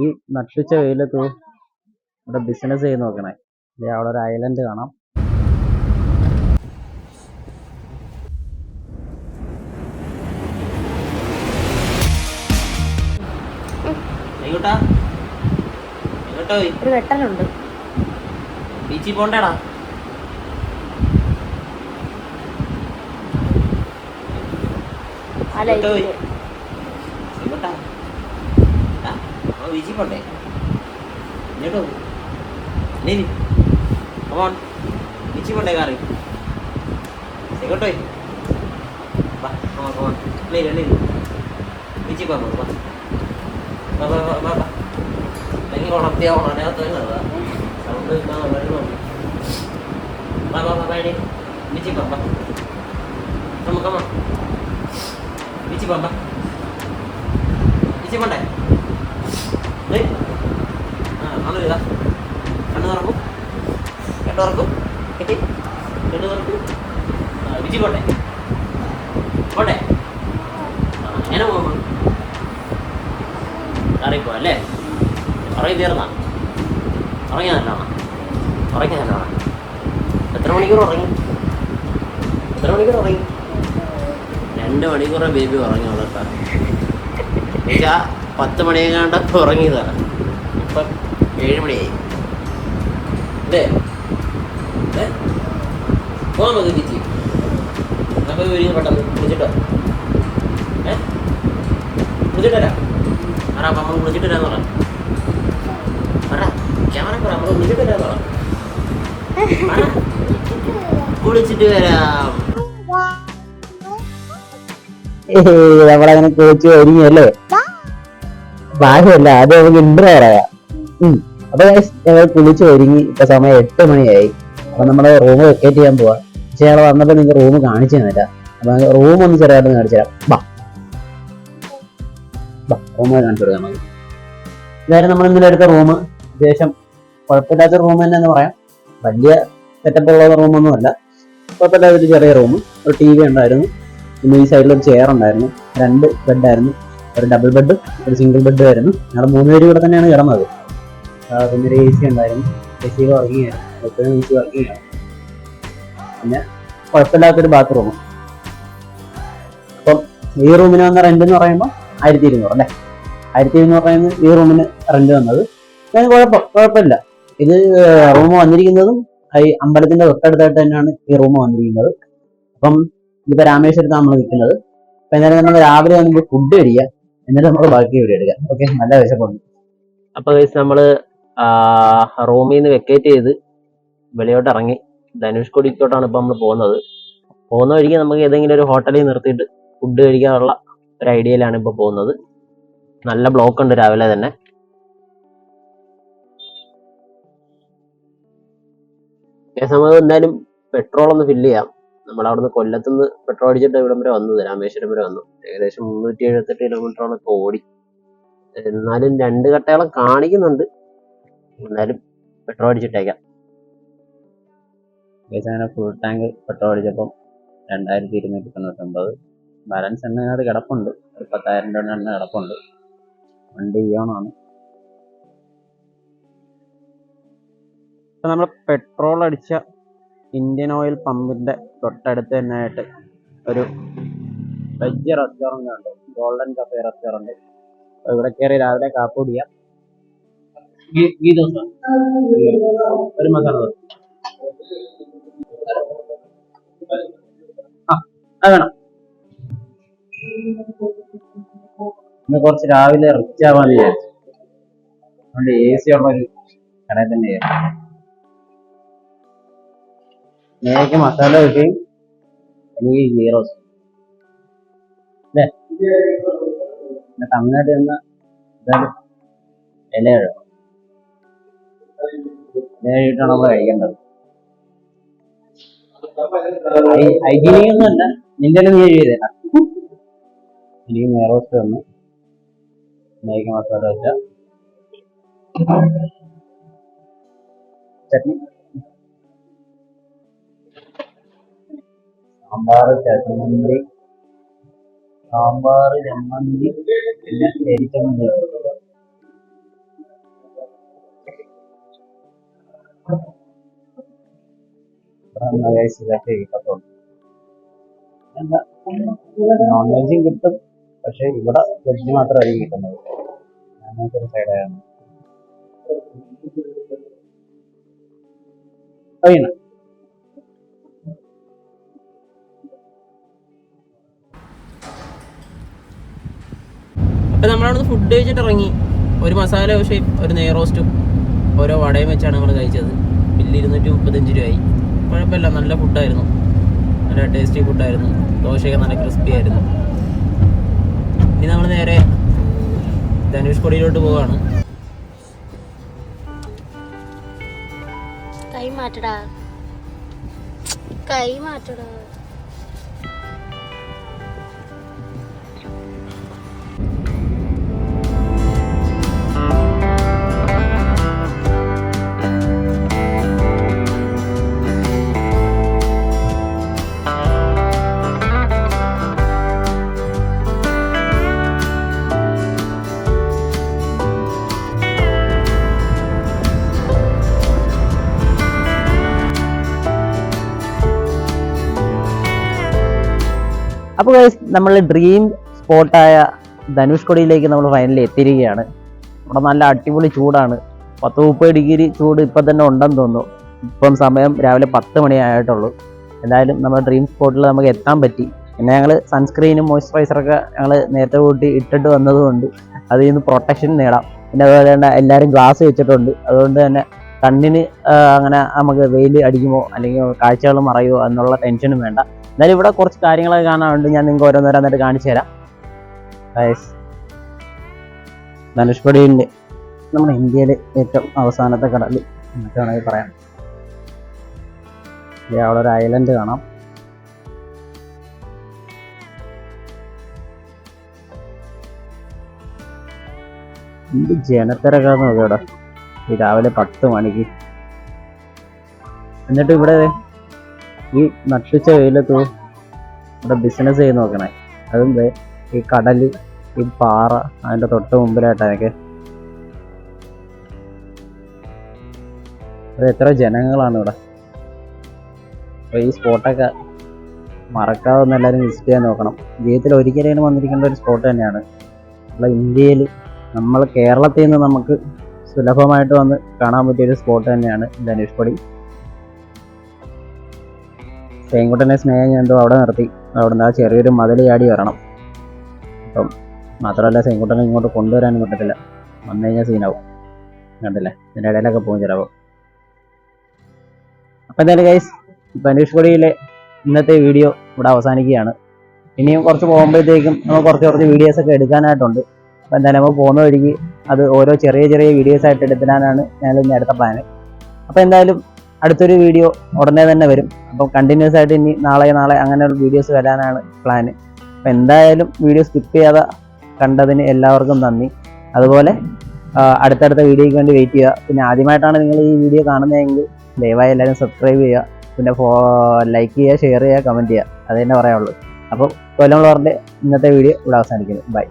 ഈ നട്ടുച്ച വെയിലത്ത് ഇവിടെ ബിസിനസ് ചെയ്ത് നോക്കണേ. അല്ലെ അവിടെ ഒരു ഐലൻഡ് കാണാം. ഒരു വെട്ടലുണ്ട്. ബീച്ചിൽ പോണ്ടേടാ. അല്ല ആ, ആ ബീച്ചിൽ പോണ്ടേ ഇങ്ങോട്ട് പോ. നീ കമോൺ ബീച്ചിൽ പോണ്ടേ കാറി എങ്ങോട്ട് പോയി വാ കമോൺ കമോൺ നീ നീ ബീച്ചിൽ പോകാൻ വാ വാ വാ വാ വാ വാ ഭയങ്കര ഉണർത്തിയ ഉണരാത്ത സൗണ്ട് വരുന്നു വാ വാ വാ വേണേ ബീച്ചിൽ പോകാം വാ കമ ആണ് ഇതാ കണ്ണ് തുറക്കും കെട്ട് തുറക്കും കെട്ടി കെട്ട് തുറക്കും ആ ബീച്ചിൽ പോണ്ടേ പോണ്ടേ ആ അറിയിപ്പോ അല്ലേ ഉറങ്ങി എത്ര മണിക്കൂർ ഉറങ്ങി എത്ര മണിക്കൂർ ഉറങ്ങി രണ്ട് മണിക്കൂർ ബേബി ഉറങ്ങി കേട്ടോ എന്നുവെച്ചാ പത്ത് മണിയെങ്ങാണ്ട് ഉറങ്ങിയതാണ് ഇപ്പം ഏഴ് മണിയായി. അല്ലേ? പോകാൻ മതി ചേച്ചി. അപ്പോൾ വരിക പെട്ടെന്ന്. വിളിച്ചിട്ടോ? ഏ? വിളിച്ചിട്ട് വരാം. നമ്മൾ പറ. ക്യാമറ പറ നമ്മൾ വിളിച്ചിട്ട് വരാന്ന്. വിളിച്ചിട്ട് വരാം. നമ്മളങ്ങനെ കുളിച്ച് ഒരുങ്ങിയല്ലേ ഭാഗ്യമല്ല അത് നമുക്ക് ഇൻട്രോ പറയാം. അപ്പൊ ഞങ്ങൾ കുളിച്ച് ഒരുങ്ങി ഇപ്പൊ സമയം എട്ട് മണിയായി. അപ്പൊ നമ്മൾ റൂം വെക്കേറ്റ് ചെയ്യാൻ പോവാ. പക്ഷെ ഞങ്ങൾ വന്നപ്പോ നിങ്ങൾക്ക് റൂം കാണിച്ചു തന്നില്ല അപ്പൊ റൂം ഒന്ന് ചെറുതായിട്ട് കാണിച്ചു തരാം. ബാ. റൂം കാണിച്ചു കൊടുക്കാം നമുക്ക്. ഇതായിരുന്നു നമ്മൾ ഇന്നലെ എടുത്ത റൂം അത്യാവശ്യം കുഴപ്പമില്ലാത്ത റൂം തന്നെ എന്ന് പറയാം. വലിയ സെറ്റപ്പ് ഉള്ള റൂമൊന്നും അല്ല കുഴപ്പമില്ലാത്ത ഒരു ചെറിയ റൂം ഒരു ടി വി ഉണ്ടായിരുന്നു. പിന്നെ ഈ സൈഡിൽ ഒരു ചെയർ ഉണ്ടായിരുന്നു. രണ്ട് ബെഡായിരുന്നു ഒരു ഡബിൾ ബെഡ് ഒരു സിംഗിൾ ബെഡ് ആയിരുന്നു. ഞങ്ങൾ മൂന്ന് പേര് ഇവിടെ തന്നെയാണ് കിടന്നത്. പിന്നെ ഒരു എ സി ഉണ്ടായിരുന്നു. എ സി വർക്കിംഗ് ആയിരുന്നു. എപ്പോഴും എ സി വർക്കിംഗ് ആണ് പിന്നെ കുഴപ്പമില്ലാത്തൊരു ബാത്റൂം അപ്പം ഈ റൂമിന് വന്ന റെന്റ് എന്ന് പറയുമ്പോൾ ആയിരത്തി ഇരുന്നൂറ് അല്ലേ? ആയിരത്തി ഇരുന്നൂറ് പറയുന്നത് ഈ റൂമിന് റെന്റ് വന്നത്. ഞാൻ കുഴപ്പം കുഴപ്പമില്ല. ഇത് റൂം വന്നിരിക്കുന്നതും ഈ അമ്പലത്തിന്റെ തൊട്ടടുത്തായിട്ട് തന്നെയാണ് ഈ റൂം വന്നിരിക്കുന്നത്. അപ്പം ഇപ്പൊ രാമേശ്വരത്താണ് നമ്മൾ നിൽക്കുന്നത് അപ്പൊ എന്തായാലും നമ്മൾ രാവിലെ നമുക്ക് ഫുഡ് കഴിക്കുക എന്നിട്ട് നമ്മൾ ബാക്കി വീഡിയോ എടുക്കാം ഓക്കെ നല്ല വിശപ്പുണ്ട്. അപ്പൊ നമ്മൾ റൂമിൽ നിന്ന് വെക്കേറ്റ് ചെയ്ത് വെളിയോട്ട് ഇറങ്ങി. ധനുഷ് ധനുഷ്കോടിക്കോട്ടാണ് ഇപ്പൊ നമ്മൾ പോകുന്നത്. പോകുന്ന വഴിക്ക് നമുക്ക് ഏതെങ്കിലും ഒരു ഹോട്ടലിൽ നിർത്തിയിട്ട് ഫുഡ് കഴിക്കാനുള്ള ഒരു ഐഡിയയിലാണ് ഇപ്പൊ പോകുന്നത്. നല്ല ബ്ലോക്ക് ഉണ്ട് രാവിലെ തന്നെ. നമുക്ക് എന്തായാലും പെട്രോൾ ഒന്ന് ഫില്ല് ചെയ്യാം. നമ്മൾ അവിടുന്ന് കൊല്ലത്തുനിന്ന് പെട്രോൾ അടിച്ചിട്ട് ഇവിടം വരെ വന്നത് രാമേശ്വരം വരെ വന്നു. ഏകദേശം മുന്നൂറ്റി എഴുപത്തെട്ട് കിലോമീറ്ററോളം ഇപ്പൊ ഓടി. എന്നാലും രണ്ട് കട്ടയോളം കാണിക്കുന്നുണ്ട്. എന്നാലും പെട്രോൾ അടിച്ചിട്ടേക്കാം. അങ്ങനെ ഫുൾ ടാങ്ക് പെട്രോൾ അടിച്ചപ്പം രണ്ടായിരത്തി ഇരുന്നൂറ്റി തൊണ്ണൂറ്റൊമ്പത്. ബാലൻസ് എണ്ണ കിടപ്പുണ്ട്. ഒരു പത്തായിരം രൂപ എണ്ണ കിടപ്പുണ്ട്. വണ്ടി ഇയോണാണ് ഇപ്പൊ നമ്മൾ പെട്രോൾ അടിച്ച ഇന്ത്യൻ ഓയിൽ പമ്പിന്റെ തൊട്ടടുത്ത് തന്നെ ആയിട്ട് ഒരു വെജ് റെസ്റ്റോറന്റ് ഉണ്ട്. ഗോൾഡൻ കഫേ റെസ്റ്റോറന്റ് അപ്പൊ ഇവിടെ കയറി രാവിലെ കാപ്പി കുടിക്കാം. ഒരു മസാല ദോശ. ആ അത് വേണം. ഇന്ന് കുറച്ച് രാവിലെ റിച്ച് ആവാൻ വിചാരിച്ചു. അതുകൊണ്ട് എ സി ഉള്ള ഒരു കടയിൽ തന്നെ നേരേക്ക് മസാല കിട്ടി. അല്ലെങ്കിൽ റോസ് അല്ലേ തമിഴ്നാട്ടിൽ നിന്ന് ഇല കഴിച്ചിട്ടാണ് നമ്മൾ കഴിക്കേണ്ടത്. ഹൈജീനിക് നിന്റെ നീ എഴുതിയതല്ല എനിക്ക് നേറോസ്റ്റ് വന്നു മേഘ മസാല വെച്ച. സാമ്പാറ് ചട്ടമന്തി സാമ്പാറ് ചമ്മന്തി പിന്നെ എരിച്ചമന്തി നോൺ വെജും കിട്ടും പക്ഷെ ഇവിടെ വെജ് മാത്രമായിരിക്കും കിട്ടുന്നത്. അങ്ങനത്തെ സൈഡായിരുന്നു കഴിയണം അപ്പം നമ്മളവിടുന്ന് ഫുഡ് കഴിച്ചിട്ട് ഇറങ്ങി ഒരു മസാല ദോശയും ഒരു നെയ് റോസ്റ്റും ഓരോ വടയും വെച്ചാണ് നമ്മൾ കഴിച്ചത്. ബില്ല് ഇരുന്നൂറ്റി മുപ്പത്തഞ്ച് രൂപയായി. കുഴപ്പമില്ല നല്ല ഫുഡായിരുന്നു നല്ല ടേസ്റ്റി ഫുഡായിരുന്നു ദോശയൊക്കെ നല്ല ക്രിസ്പി ആയിരുന്നു. ഇനി നമ്മൾ നേരെ ധനുഷ് കൊടിയിലോട്ട് പോവാണ്. കൈ മാറ്റടാ. കൈ മാറ്റടാ. അപ്പോൾ നമ്മൾ ഡ്രീം സ്പോട്ടായ ധനുഷ്കോടിയിലേക്ക് നമ്മൾ ഫൈനലി എത്തിയിരിക്കുകയാണ്. ഇവിടെ നല്ല അടിപൊളി ചൂടാണ്. പത്ത് മുപ്പത് ഡിഗ്രി ചൂട് ഇപ്പം തന്നെ ഉണ്ടെന്ന് തോന്നുന്നു. ഇപ്പം സമയം രാവിലെ പത്ത് മണി ആയിട്ടുള്ളൂ. എന്തായാലും നമ്മുടെ ഡ്രീം സ്പോട്ടിൽ നമുക്ക് എത്താൻ പറ്റി. പിന്നെ ഞങ്ങൾ സൺസ്ക്രീനും മോയ്സ്ചറൈസറൊക്കെ ഞങ്ങൾ നേരത്തെ കൂട്ടി ഇട്ടിട്ട് വന്നതുകൊണ്ട് അതിൽ നിന്ന് പ്രൊട്ടക്ഷൻ നേടാം. പിന്നെ അതുപോലെ തന്നെ എല്ലാവരും ഗ്ലാസ് വെച്ചിട്ടുണ്ട്. അതുകൊണ്ട് തന്നെ കണ്ണിന് അങ്ങനെ നമുക്ക് വെയിൽ അടിക്കുമോ അല്ലെങ്കിൽ കാഴ്ചകൾ മറയുമോ എന്നുള്ള ടെൻഷനും വേണ്ട. എന്നാലും ഇവിടെ കുറച്ച് കാര്യങ്ങളൊക്കെ കാണാനുണ്ട്. ഞാൻ നിങ്ങൾക്ക് ഓരോന്നോരോന്നായിട്ട് കാണിച്ചു തരാം. ധനുഷ്പടി ഉണ്ട് നമ്മുടെ ഇന്ത്യയിലെ ഏറ്റവും അവസാനത്തെ കടൽ എന്നൊക്കെ വേണമെങ്കിൽ പറയാം. അവിടെ ഒരു ഐലൻഡ് കാണാം. എന്ത് ജനത്തിരക്കാന്ന് നോക്കി ഇവിടെ. രാവിലെ പത്ത് മണിക്ക്. എന്നിട്ട് ഇവിടെ ഈ നട്ടുച്ച വെയിലത്തു ഇവിടെ ബിസിനസ് ചെയ്ത് നോക്കണേ. അതെന്ത് ഈ കടൽ ഈ പാറ അതിന്റെ തൊട്ട് മുമ്പിലായിട്ടാണ് എനിക്ക്. അത് എത്ര ജനങ്ങളാണ് ഇവിടെ. അപ്പൊ ഈ സ്പോട്ടൊക്കെ മറക്കാതെ ഒന്ന് എല്ലാവരും വിസിറ്റ് ചെയ്യാൻ നോക്കണം. ജീവിതത്തിൽ ഒരിക്കലും വന്നിരിക്കേണ്ട ഒരു സ്പോട്ട് തന്നെയാണ്. നമ്മളെ ഇന്ത്യയിൽ നമ്മൾ കേരളത്തിൽ നിന്ന് നമുക്ക് സുലഭമായിട്ട് വന്ന് കാണാൻ പറ്റിയ ഒരു സ്പോട്ട് തന്നെയാണ് ധനുഷ്കോടി. തേങ്കുട്ടനെ സ്നേഹം ഞാൻ അവിടെ നിർത്തി. അവിടെ നിന്ന് ആ ചെറിയൊരു മതിൽ ചാടി വരണം. അപ്പം മാത്രമല്ല സെങ്കുട്ടനെ ഇങ്ങോട്ട് കൊണ്ടുവരാനും പറ്റത്തില്ല. വന്നു കഴിഞ്ഞാൽ സീനാവും കണ്ടില്ലേ? ഇതിന്റെ ഇടയിലൊക്കെ പോകും ചിലപ്പോൾ അപ്പം എന്തായാലും ഗൈസ് ധനുഷ്കോടിയിലെ ഇന്നത്തെ വീഡിയോ ഇവിടെ അവസാനിക്കുകയാണ്. ഇനിയും കുറച്ച് പോകുമ്പോഴത്തേക്കും നമ്മൾ കുറച്ച് കുറച്ച് വീഡിയോസ് ഒക്കെ എടുക്കാനായിട്ടുണ്ട്. അപ്പം എന്തായാലും നമ്മൾ പോകുന്ന വഴിക്ക് അത് ഓരോ ചെറിയ ചെറിയ വീഡിയോസ് ആയിട്ട് എടുത്തിടാനാണ് ഞങ്ങൾ അടുത്ത പ്ലാന് അപ്പോൾ എന്തായാലും അടുത്തൊരു വീഡിയോ ഉടനെ തന്നെ വരും. അപ്പം കണ്ടിന്യൂസ് ആയിട്ട് ഇനി നാളെ നാളെ അങ്ങനെയുള്ള വീഡിയോസ് വരാനാണ് പ്ലാന് അപ്പം എന്തായാലും വീഡിയോ സ്കിപ്പ് ചെയ്യാതെ കണ്ടതിന് എല്ലാവർക്കും നന്ദി. അതുപോലെ അടുത്തടുത്ത വീഡിയോയ്ക്ക് വേണ്ടി വെയിറ്റ് ചെയ്യുക. പിന്നെ ആദ്യമായിട്ടാണ് നിങ്ങൾ ഈ വീഡിയോ കാണുന്നതെങ്കിൽ ദയവായി എല്ലാവരും സബ്സ്ക്രൈബ് ചെയ്യുക. പിന്നെ ഫോ ലൈക്ക് ചെയ്യുക ഷെയർ ചെയ്യുക കമന്റ് ചെയ്യുക. അത് തന്നെ പറയാനുള്ളൂ. അപ്പോൾ കൊല്ലം വളറിന്റെ ഇന്നത്തെ വീഡിയോ ഇവിടെ അവസാനിക്കുന്നു. ബൈ